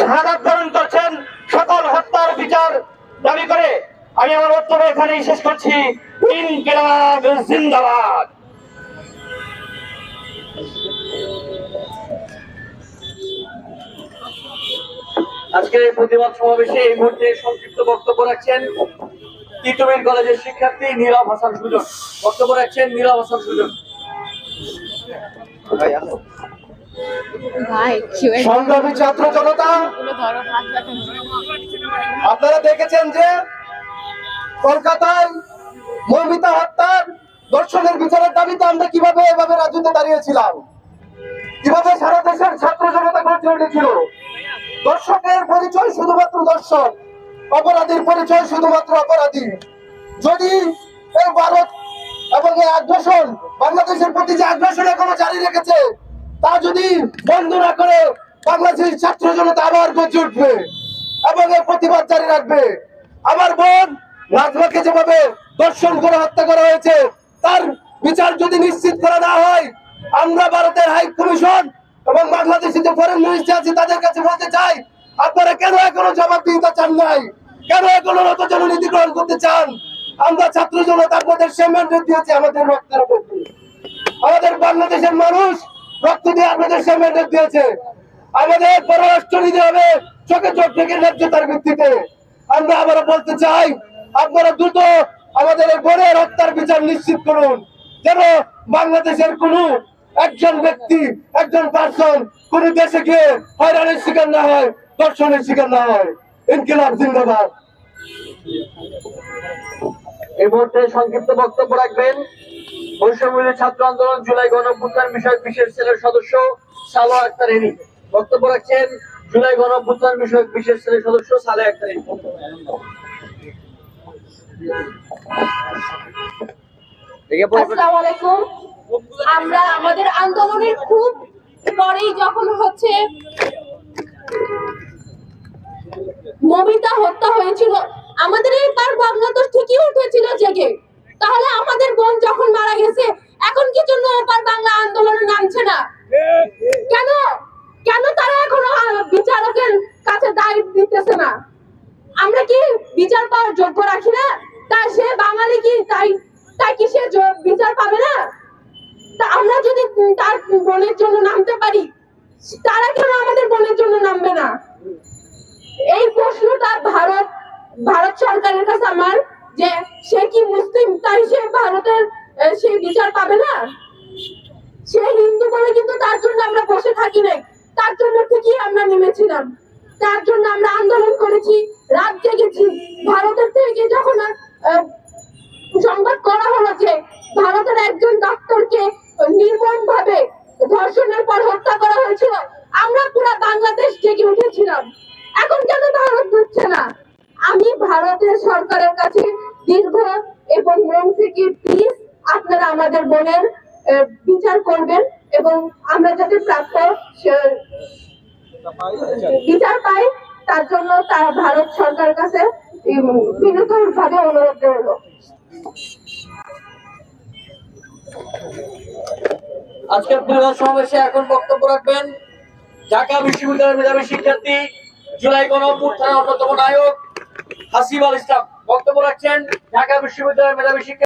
শাহাদাত বরণ করছেন, সকল হত্যার বিচার দাবি করে আমি আমার বক্তব্য এখানেই শেষ করছি। ইনকিলাব জিন্দাবাদ। আজকের এই প্রতিবাদ সমাবেশে এই মুহূর্তে সংক্ষিপ্ত বক্তব্য রাখছেন তিতুমির কলেজের শিক্ষার্থী নীরব হাসান সুজন। বক্তব্য রাখছেন নীরব হাসান সুজন? সংগ্রামী ছাত্র জনতা। আপনারা দেখেছেন যে কলকাতায় হত্যার দর্শনের বিচারের দাবিতে আমরা কীভাবে এভাবে দাঁড়িয়েছিলাম? কীভাবে সারা দেশের ছাত্র জনতা উঠেছিল দর্শকের পরিচয় শুধুমাত্র দর্শক, অপরাধীর পরিচয় শুধুমাত্র অপরাধী। যদি ভারত এবং এই আগ্রাসন বাংলাদেশের প্রতি যে আগ্রাসন এখনও জারি রেখেছে তা যদি বন্ধ না করে বাংলাদেশের ছাত্র জনতা আবার গর্জে উঠবে এবং এই প্রতিবাদ জারি রাখবে। আমার বোন নাজমাকে যেভাবে দর্শন করে হত্যা করা হয়েছে, তার বিচার যদি নিশ্চিত করা না হয়, আমরা ভারতের হাই কমিশন এবং বাংলাদেশে যে ফরেন মিনিস্টার আছে তাদের কাছে বলতে চাই, আপনারা কেন এখনও জবাবদিহিতা চান নাই? কেন এখনও নতজন নীতি গ্রহণ করতে চান? আমরা ছাত্র জনতা আপনাদের সে ম্যান্ডেট দিয়েছি আমাদের রক্তের উপর আমাদের বাংলাদেশের মানুষ রক্ত দিয়ে আপনাদের সে ম্যান্ডেট দিয়েছে। আমাদের পররাষ্ট্র নীতি হবে, চোখে চোখ থেকে ন্যায্যতার ভিত্তিতে। আমরা আবারও বলতে চাই, আপনারা দ্রুত আমাদের বোনের হত্যার বিচার নিশ্চিত করুন, যেন বাংলাদেশের কোন একজন ব্যক্তি, একজন পার্সন কোন দেশে গিয়ে হয়রানির শিকার না হয় দর্শনের শিকার না হয়। ইনকিলাব জিন্দাবাদ। এই মুহূর্তে সংক্ষিপ্ত বক্তব্য রাখবেন। বৈষম্যবিরোধী ছাত্র আন্দোলন জুলাই গণঅভ্যুত্থান বিষয়ক বিশেষ সেলের সদস্য সালো আক্তার এনি বক্তব্য রাখছেন জুলাই গণঅভ্যুত্থান বিষয়ক বিশেষ সেলের সদস্য সালে আক্তার আলাইকুম। আমরা আমাদের আন্দোলনের খুব পরেই যখন হচ্ছে মমিতা হত্যা হয়েছিল, আমাদের এই পার বাংলাদেশ ঠিকই উঠেছিল জেগে। তাহলে আমাদের বোন যখন মারা গেছে, এখন কি জন্য ওপার বাংলা আন্দোলনে নামছে না? কেন? কেন তারা এখনও বিচারকের কাছে দায় দিতেছে না? আমরা কি বিচার পাওয়ার যোগ্য রাখি না? তাই সে বাঙালি কি, তাই তাই কি সে বিচার পাবে না? তা আমরা যদি তার বোনের জন্য নামতে পারি, তারা কেন আমাদের বোনের জন্য নামবে না? এই প্রশ্নটা ভারত ভারত সরকারের কাছে আমার যে সে কি মুসলিম, তাই সে ভারতের সে বিচার পাবে না? সে হিন্দু বলে কিন্তু তার জন্য আমরা বসে থাকি নাই। তার জন্য ঠিকই আমরা নেমেছিলাম। তার জন্য আমরা আন্দোলন করেছি, রাত জেগেছি। ভারতের থেকে যখন সংবাদ করা হলো যে ভারতের একজন ডক্টরকে নির্মম ভাবে ধর্ষণের পর হত্যা করা হয়েছিল, আমরা পুরো বাংলাদেশ জেগে উঠেছিলাম। এখন কেন ভারত বুঝছে না? আমি ভারতের সরকারের কাছে দীর্ঘ এবং মন থেকে প্লিজ আপনারা আমাদের বোনের বিচার করবেন এবং আমরা যাতে প্রাপ্য বিচার পাই, তার জন্য তার ভারত সরকার কাছে ভাবে অনুরোধ রইল। আজকের পরিবার সমাবেশে এখন বক্তব্য রাখবেন ঢাকা বিশ্ববিদ্যালয়ের মেধাবী শিক্ষার্থী, জুলাই গণঅভ্যুত্থানের অন্যতম নায়ক হাসিব আল ইসলাম। বক্তব্য রাখছেন ঢাকা বিশ্ববিদ্যালয়ের মেধাবী শিক্ষার্থী